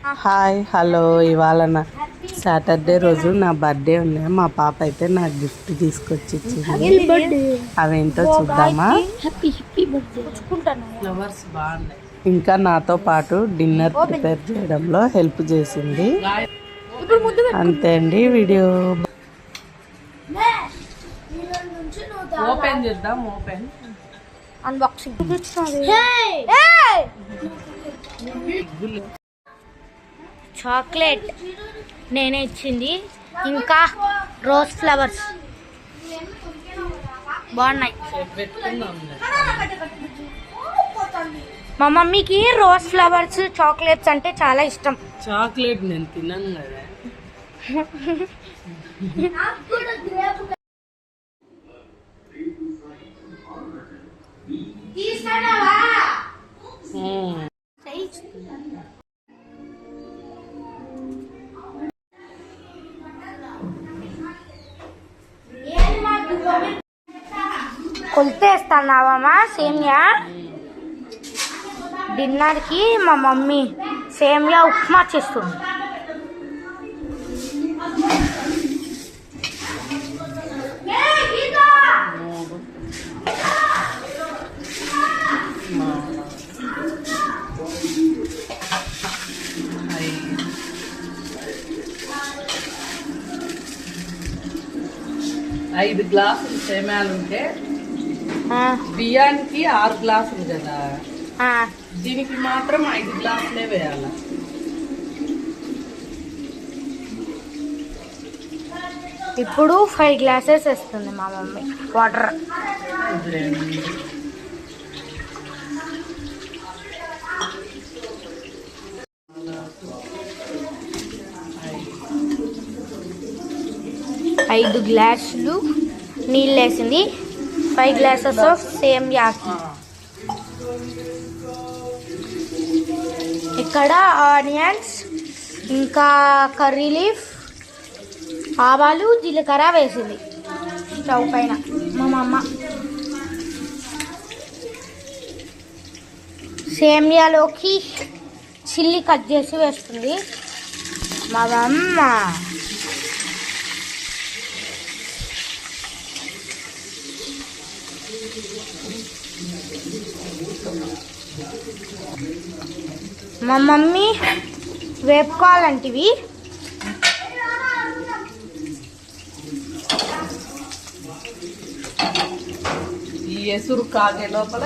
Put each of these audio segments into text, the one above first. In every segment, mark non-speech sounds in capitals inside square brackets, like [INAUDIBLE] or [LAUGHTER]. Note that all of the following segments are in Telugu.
Hi hello. ఇవాళ నా సాటర్డే రోజు నా బర్త్డే ఉంది. మా పాప అయితే నాకు గిఫ్ట్ తీసుకొచ్చి ఇచ్చింది అవేంటో చూద్దామా? ఫ్లవర్స్ బాగున్నాయి. ఇంకా నాతో పాటు డిన్నర్ ప్రిపేర్ చేయడంలో హెల్ప్ చేసింది. అంతే అండి వీడియో. ఓపెన్ చేద్దాం ఓపెన్ అన్బాక్సింగ్ చాక్లెట్ నేనే ఇచ్చింది. ఇంకా రోజ్ ఫ్లవర్స్. బాగున్నాయి. మా మమ్మీకి రోజ్ ఫ్లవర్స్ చాక్లెట్స్ అంటే చాలా ఇష్టం. చాక్లెట్ నేను తిన్నాను కదా. [LAUGHS] కొలితేస్తున్నావమ్మా సేమియా డిన్నర్కి మా మమ్మీ సేమియా ఉప్మా చేస్తుంది ఐదు గ్లాసులు సేమ్యాలు ఉంటే బియ్యానికి ఆరు గ్లాసులు కదా. దీనికి మాత్రం ఐదు గ్లాసులే వేయాలి. ఇప్పుడు ఫైవ్ గ్లాసెస్ వేస్తుంది మా మమ్మీ. వాటర్. ఐదు గ్లాసులు నీళ్ళు వేసింది. ఫైవ్ గ్లాసెస్ ఆఫ్ సేమియాకి ఆ, ఇక్కడ ఆనియన్స్ ఇంకా కర్రీ లీఫ్ ఆవాలు జీలకర్ర వేసింది. స్టవ్ పైన మా అమ్మ సేమియాలోకి చిల్లీ కట్ చేసి వేస్తుంది. మా మమ్మ మా మమ్మీ వేపుకోవాలంటివి ఈ ఎసురు కాగే లోపల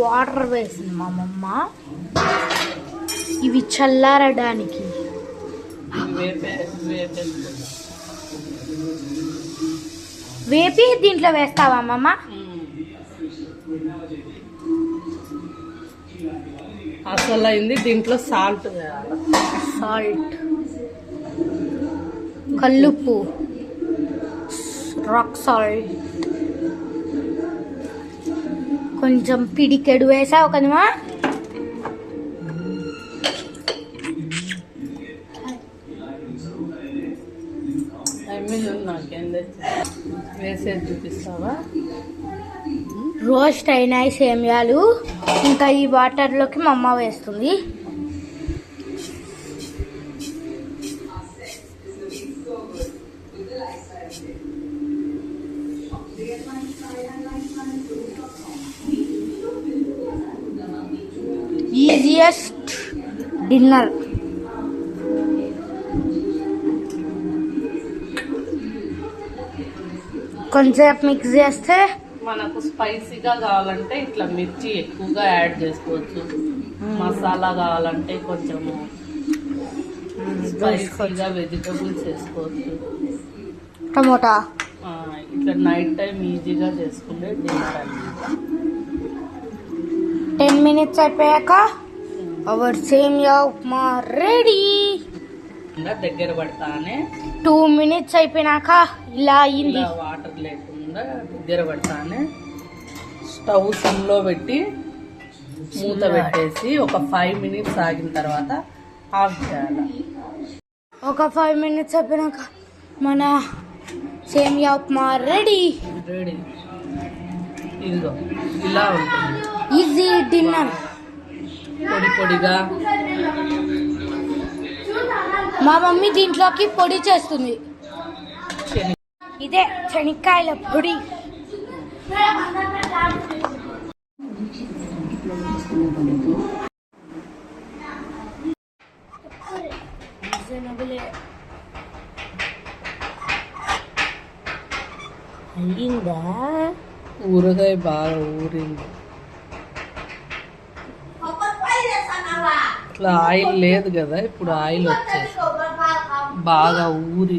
వాటర్ వేసింది మా అమ్మమ్మ ఇవి చల్లారడానికి. వేపే దీంట్లో వేస్తావా అమ్మమ్మ? అసలు అయింది దీంట్లో సాల్ట్ సాల్ట్. కల్లుప్పు. రాక్ సాల్ట్ కొంచెం పిడికెడు వేసావు కదమ్మా? వేసేది చూపిస్తావా? రోస్ట్ అయినాయి సేమియాలు. ఇంకా ఈ వాటర్లోకి మా అమ్మ వేస్తుంది. Easiest dinner. కొంచెంసేపు మిక్స్ చేస్తే మనకు స్పైసీగా కావాలంటే ఇట్లా మిర్చి ఎక్కువగా యాడ్ చేసుకోవచ్చు మసాలా కావాలంటే కొంచెము స్పైసీగా వెజిటబుల్స్ వేసుకోవచ్చు టమోటా ఆ, ఇట్లా నైట్ టైం ఈజీగా చేసుకుంటే డిన్నర్ టెన్ మినిట్స్ అయిపోయాక అవర్ సేమియా ఉప్మా రెడీ దగ్గర పడతానే టూ మినిట్స్ అయిపోయినాక ఇలా అయింది. వాటర్ లేకుండా దగ్గర పడతానే స్టవ్ సిమ్లో పెట్టి మూత పెట్టేసి ఒక ఫైవ్ మినిట్స్ ఆగిన తర్వాత ఆఫ్ చేయాలి. ఒక ఫైవ్ మినిట్స్ అయిపోయినాక మన సేమియా ఉప్మా రెడీ రెడీ ఇదిగో ఇలా ఉంటుంది. ఈజీ డిన్నర్ పొడి పొడిగా మా మమ్మీ దీంట్లోకి పొడి చేస్తుంది. ఇదే శనక్కాయల పొడి. అయిందా ఊరగాయ బాగా ఊరింది. అట్లా ఆయిల్ లేదు కదా ఇప్పుడు ఆయిల్ వచ్చేసి బాగా ఊరి